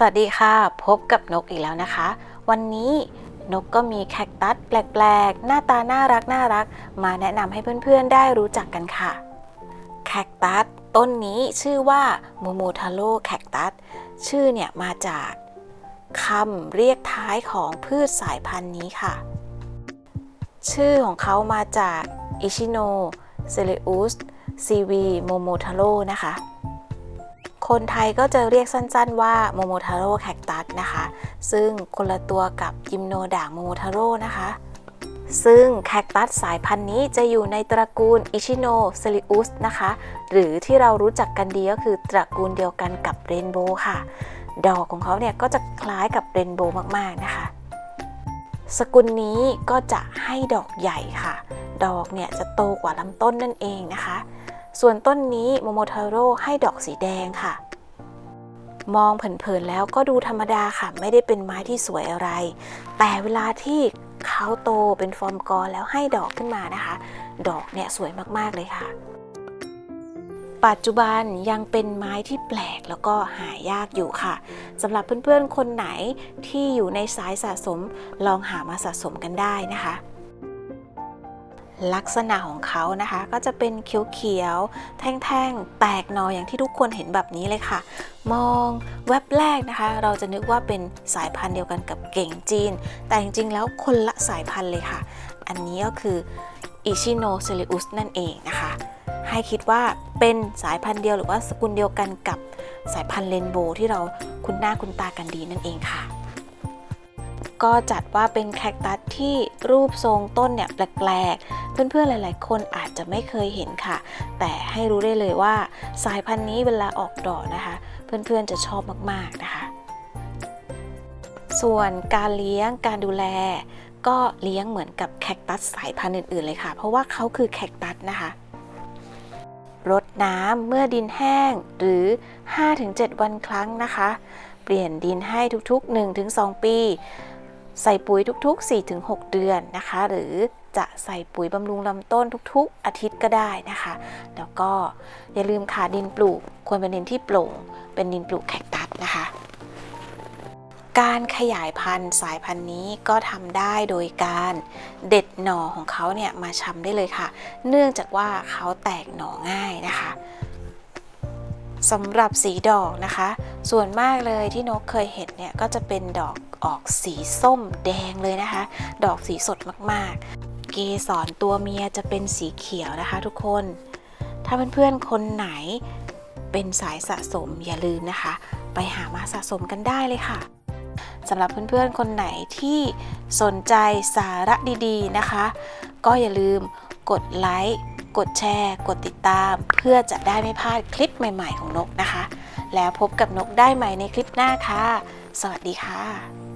สวัสดีค่ะ พบกับนกอีกแล้วนะคะ วันนี้นกก็มีแคคตัสแปลกๆ หน้าตาน่ารักน่ารัก มาแนะนำให้เพื่อนๆได้รู้จักกันค่ะ แคคตัสต้นนี้ชื่อว่าโมโมทาโ o แคคตัสชื่อเนี่ยมาจากคำเรียกท้ายของพืชสายพันธุ์นี้ค่ะ ชื่อของเขามาจากอิชิโนเซเลอุสซีวีโมโมทาโ o นะคะ คนไทยก็จะเรียกสั้นๆว่าโมโมทาโร่แคคตัสนะคะ ซึ่งคนละตัวกับยิมโนด่างโมโมทาโร่นะคะ ซึ่งแคคตัสสายพันธุ์นี้จะอยู่ในตระกูลอิชิโนเซลิอุสนะคะ หรือที่เรารู้จักกันดีก็คือตระกูลเดียวกันกับเรนโบว์ค่ะ ดอกของเขาเนี่ยก็จะคล้ายกับเรนโบว์มากๆนะคะ สกุลนี้ก็จะให้ดอกใหญ่ค่ะ ดอกเนี่ยจะโตกว่าลำต้นนั่นเองนะคะ ส่วนต้นนี้โมโมทาโร่ให้ดอกสีแดงค่ะ มองเผินๆแล้วก็ดูธรรมดาค่ะ ไม่ได้เป็นไม้ที่สวยอะไร แต่เวลาที่เขาโตเป็นฟอร์มกอแล้วให้ดอกขึ้นมานะคะ ดอกเนี่ยสวยมากๆเลยค่ะ ปัจจุบันยังเป็นไม้ที่แปลกแล้วก็หายากอยู่ค่ะสำหรับเพื่อนๆคนไหนที่อยู่ในสายสะสมลองหามาสะสมกันได้นะคะ ลักษณะของเขานะคะ ก็จะเป็นเขียวๆ แท่งๆ แตกหนออย่างที่ทุกคนเห็นแบบนี้เลยค่ะ มองแวบแรกนะคะ เราจะนึกว่าเป็นสายพันธุ์เดียวกันกับเก่งจีน แต่จริงๆ แล้วคนละสายพันธุ์เลยค่ะ อันนี้ก็คืออิชิโนเซเลอุสนั่นเองนะคะ ให้คิดว่าเป็นสายพันธุ์เดียวหรือว่าสกุลเดียวกันกับสายพันธุ์เรนโบว์ที่เราคุ้นหน้าคุ้นตากันดีนั่นเองค่ะก็จัดว่าเป็นแคคตัสที่รูปทรงต้นเนี่ยแปลกๆ เพื่อนๆหลาย ๆ คนอาจจะไม่เคยเห็นค่ะ แต่ให้รู้ได้เลยว่าสายพันธุ์นี้เวลาออกดอกนะคะ เพื่อนๆจะชอบมากๆนะคะ ส่วนการเลี้ยงการดูแลก็เลี้ยงเหมือนกับแคคตัสสายพันธุ์อื่น ๆ เลยค่ะ เพราะว่าเขาคือแคคตัสนะคะรดน้ำเมื่อดินแห้งหรือ 5-7 วันครั้งนะคะ เปลี่ยนดินให้ทุกๆ 1-2 ปี ใส่ปุ๋ยทุกๆ 4-6 เดือนนะคะ หรือ จะใส่ปุ๋ยบำรุงลำต้นทุกๆ อาทิตย์ก็ได้นะคะ แล้วก็อย่าลืมค่ะดินปลูกควรเป็นดินที่โปร่ง เป็นดินปลูกแคคตัสนะคะ การขยายพันธุ์สายพันธุ์นี้ก็ทำได้โดยการเด็ดหน่อของเขาเนี่ยมาชำได้เลยค่ะ เนื่องจากว่าเขาแตกหน่อง่ายนะคะสำหรับสีดอกนะคะ ส่วนมากเลยที่นกเคยเห็นเนี่ยก็จะเป็นดอกออกสีส้มแดงเลยนะคะ ดอกสีสดมากๆ สรตัวเมียจะเป็นสีเขียวนะคะ ทุกคน ถ้าเพื่อนๆคนไหนเป็นสายสะสมอย่าลืมนะคะ ไปหามาสะสมกันได้เลยค่ะสำหรับเพื่อนๆคนไหนที่สนใจสาระดีๆนะคะ ก็อย่าลืมกดไลค์กดแชร์ กดติดตาม เพื่อจะได้ไม่พลาดคลิปใหม่ ๆ ของนกนะคะ แล้วพบกับนกได้ใหม่ในคลิปหน้าค่ะ สวัสดีค่ะ